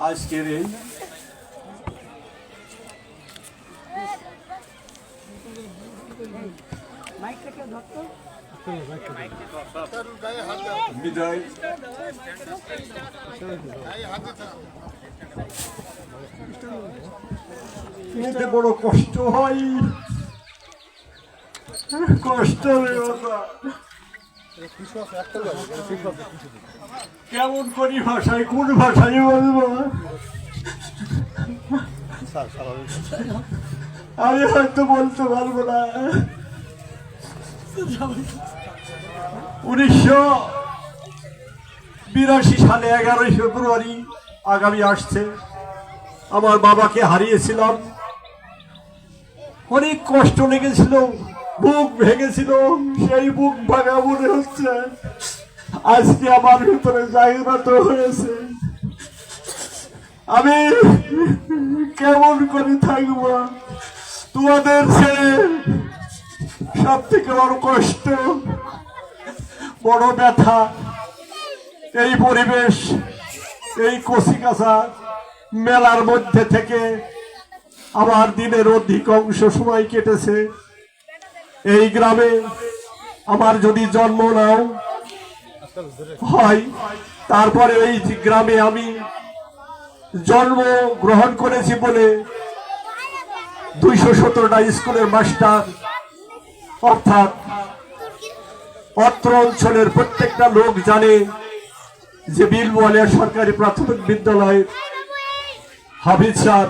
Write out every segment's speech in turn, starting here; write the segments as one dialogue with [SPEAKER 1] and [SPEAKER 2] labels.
[SPEAKER 1] আজকের এই বিদায় বড় কষ্ট হয় কষ্ট। কেমন করি ভাষায়, কোন ভাষায় বলব? আমি হয়তো বলতে পারব না। উনিশশো বিরাশি সালে এগারোই ফেব্রুয়ারি আগামী আসছে। আমার বাবাকে হারিয়েছিলাম। অনেক কষ্ট লেগেছিল। বুক ভেঙেছিল, সেই বুক ভাঙা মনে হচ্ছে। আজকে আমার ভিতরে জাগ্রত হয়েছে। আমি কেমন করে থাকব? তোমাদের ছেড়ে সব থেকে বড় কষ্ট, বড় ব্যথা, এই পরিবেশ, এই কচিকাছা মেলার মধ্যে থেকে আমার দিনের অধিকাংশ সময় কেটেছে। এই গ্রামে আমার যদি জন্ম নাও, হয়। তারপরে এই গ্রামে আমি জন্ম গ্রহণ করেছি বলে দুইশো সতেরোটা স্কুলের মাস্টার, অর্থাৎ অত্র অঞ্চলের প্রত্যেকটা লোক জানে যে বিলওয়ালিয়া সরকারি প্রাথমিক বিদ্যালয়ের হাফিজ স্যার,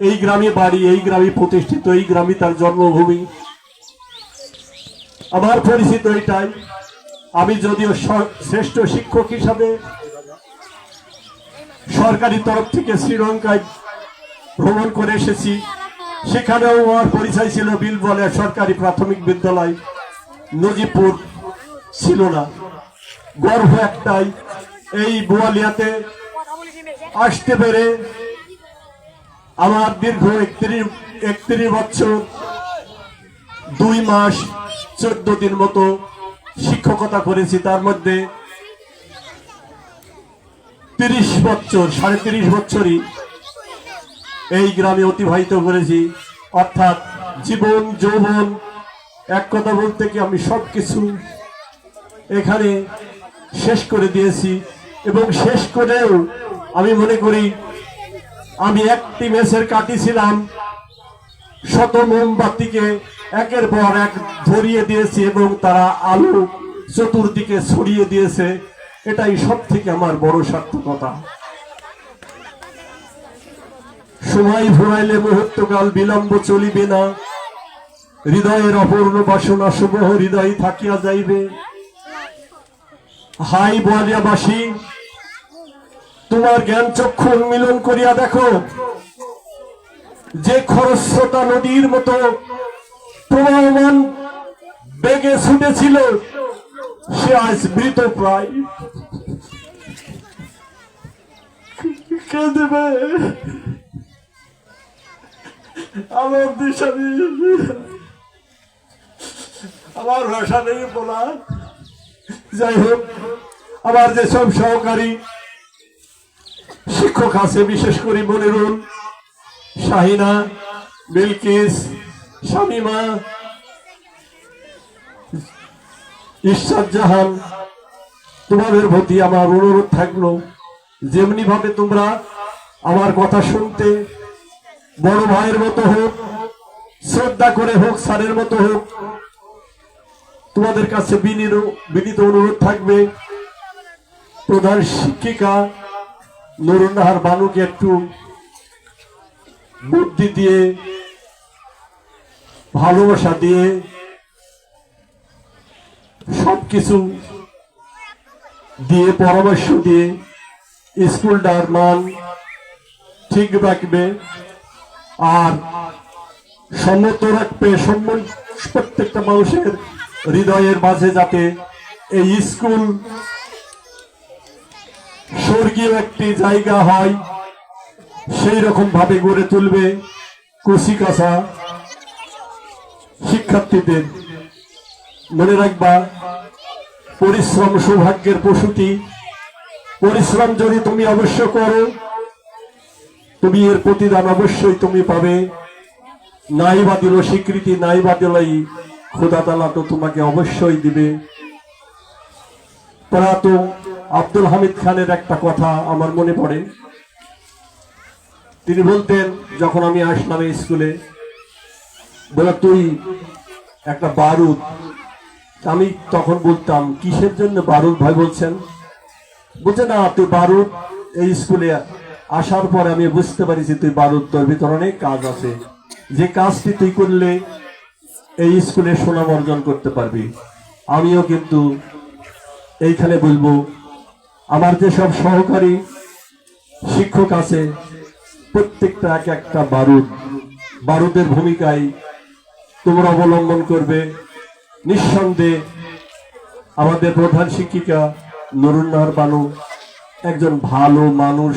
[SPEAKER 1] এই গ্রামে বাড়ি, এই গ্রামে প্রতিষ্ঠিত, এই গ্রামে তার জন্মভূমি। আমার পরিচিত এটাই আমি যদিও শ্রেষ্ঠ শিক্ষক হিসাবে সরকারি তরফ থেকে শ্রীলঙ্কায় ভ্রমণ করে এসেছি। সেখানেও আমার পরিচয় ছিল বিলবলে সরকারি প্রাথমিক বিদ্যালয়। নজিপুর ছিল না। গর্ব একটাই, এই বোয়ালিয়াতে আসতে পেরে আমার দীর্ঘ একত্রিশ একত্রিশ বছর, দুই মাস চোদ্দ দিন মতো শিক্ষকতা করেছি, তার মধ্যে তিরিশ বছর, সাড়ে তিরিশ বছরই এই গ্রামে অতিবাহিত করেছি। অর্থাৎ জীবন, যৌবন, এক কথা বলতে কি আমি সব কিছু এখানে শেষ করে দিয়েছি এবং শেষ করেও আমি মনে করি আমি একটি মেসের কাটি ছিলাম। শত মোমবাতিকে একের পর এক ধরিয়ে দিয়েছি এবং তারা আলো চতুর্দিকে ছড়িয়ে দিয়েছে। এটাই সব থেকে আমার বড় সার্থকতা। সময় ভরাইলে মুহূর্তকাল বিলম্ব চলিবে না। হৃদয়ের অপূর্ণ বাসনা শুভ হৃদয় থাকিয়া যাইবে। হাই বলিয়াবাসী তোমার জ্ঞান চক্ষু উন্মিলন করিয়া দেখো। যে খরস্রোতা নদীর মতো প্রবাহমান বেগে ছুটেছিল, সে আজ মৃত প্রায়। আমার দিশা আমার ভাষা নেই বলা। যাই হোক, আমার যেসব সহকারী শিক্ষক আছে, বিশেষ করে মনিরুল শাহিনা, বিলকিস, শামিমা ঈশ্বর জাহান, তোমাদের প্রতি আমার অনুরোধ থাকল যেমনি ভাবে তোমরা আমার কথা শুনতে বড় ভাইয়ের মতো হোক, শ্রদ্ধা করে হোক, স্যারের মতো হোক, তোমাদের কাছে বিনীত বিনীত অনুরোধ থাকবে। প্রধান শিক্ষিকা নুরুন্নাহার বানুকে একটু বুদ্ধি দিয়ে, ভালোবাসা দিয়ে সবকিছু দিয়ে, পরামর্শ দিয়ে স্কুলটার মান ঠিক রাখবে আর সম্মত রাখবে, সম্মান প্রত্যেকটা মানুষের হৃদয়ের মাঝে যাতে এই স্কুল স্বর্গীয় একটি জায়গা হয়। সেই রকম ভাবে গড়ে তুলবে কুশিকাছা শিক্ষার্থীদের। মনে রাখবা, পরিশ্রম সৌভাগ্যের পশুটি পরিশ্রম যদি তুমি অবশ্য করো, তুমি এর প্রতিদান অবশ্যই তুমি পাবে। নাই বা দিল স্বীকৃতি নাই বা দিলাই খোদা তালা তো তোমাকে অবশ্যই দিবে। প্রয়াত আব্দুল হামিদ খানের একটা কথা আমার মনে পড়ে। তিনি বলতেন, যখন আমি আসলাম এই স্কুলে বলে তুই একটা বারুদ। আমি তখন বলতাম, কিসের জন্য বারুদ ভাই বলছেন? বলছে, না, তুই বারুদ, এই স্কুলে আসার পরে আমি বুঝতে পারিছি তুই বারুদ, তোর ভিতরে অনেক কাজ আছে। যে কাজটি তুই করলে এই স্কুলে সুনাম অর্জন করতে পারবি। আমিও কিন্তু এইখানে বলব, আমার যে সব সহকারী শিক্ষক আছে প্রত্যেকটা এক একটা বারুদ, বারুদের ভূমিকায় তোমরা অবলম্বন করবে। নিঃসন্দেহে আমাদের প্রধান শিক্ষিকা নরুন্নাহার বানু একজন ভালো মানুষ,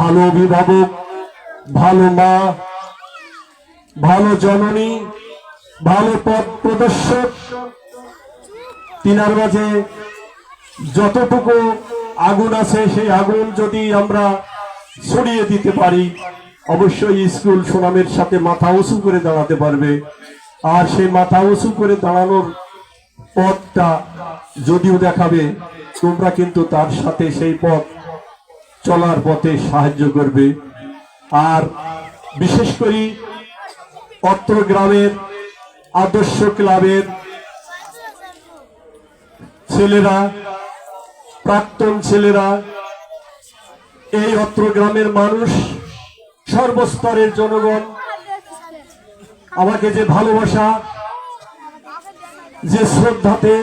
[SPEAKER 1] ভালো অভিভাবক, ভালো মা, ভালো জননী, ভালো পথ প্রদর্শক। তিনার মাঝে যতটুকু আগুন আছে, সেই আগুন যদি আমরা ছড়িয়ে দিতে পারি। অবশ্যই স্কুল সুনামের সাথে মাথা উঁচু করে দাঁড়াতে পারবে। আর সেই মাথা উঁচু করে দাঁড়ানোর পথটা যদিও দেখাবে, তোমরা কিন্তু তার সাথে সেই পথ চলার পথে সাহায্য করবে। আর বিশেষ করে অত্র গ্রামের আদর্শ ক্লাবের ছেলেরা, প্রাক্তন ছেলেরা এই অত্র গ্রামের মানুষ, সর্বস্তরের জনগণ, আমাকে যে ভালোবাসা, যে শ্রদ্ধাতে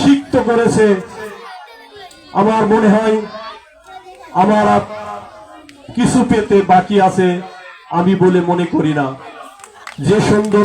[SPEAKER 1] সিক্ত করেছে, আমার মনে হয় আমার কিছু পেতে বাকি আছে, আমি বলে মনে করি না। যে সুন্দর